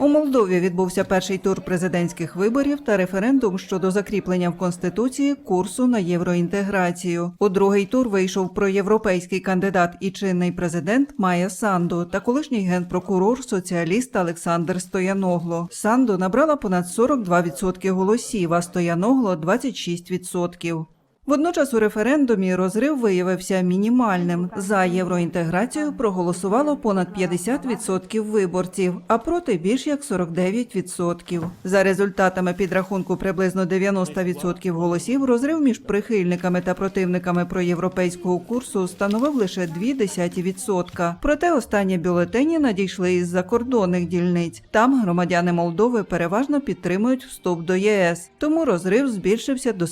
У Молдові відбувся перший тур президентських виборів та референдум щодо закріплення в конституції курсу на євроінтеграцію. У другий тур вийшов проєвропейський кандидат і чинний президент Майя Санду та колишній генпрокурор соціаліст Олександр Стояногло. Санду набрала понад 42% голосів, а Стояногло 26%. Водночас у референдумі розрив виявився мінімальним. За євроінтеграцію проголосувало понад 50% виборців, а проти більш як 49%. За результатами підрахунку приблизно 90% голосів розрив між прихильниками та противниками проєвропейського курсу становив лише 0,2%. Проте останні бюлетені надійшли із закордонних дільниць. Там громадяни Молдови переважно підтримують вступ до ЄС, тому розрив збільшився до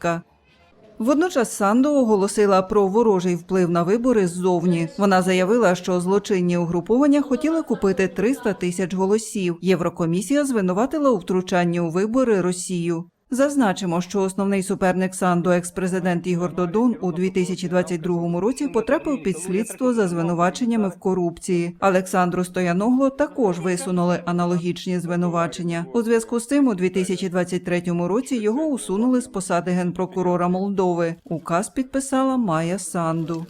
0,7%. Водночас Санду оголосила про ворожий вплив на вибори ззовні. Вона заявила, що злочинні угруповання хотіли купити 300 тисяч голосів. Єврокомісія звинуватила у втручанні у вибори Росію. Зазначимо, що основний суперник Санду, екс-президент Ігор Додон, у 2022 році потрапив під слідство за звинуваченнями в корупції. Олександру Стояногло також висунули аналогічні звинувачення. У зв'язку з цим у 2023 році його усунули з посади генпрокурора Молдови. Указ підписала Майя Санду.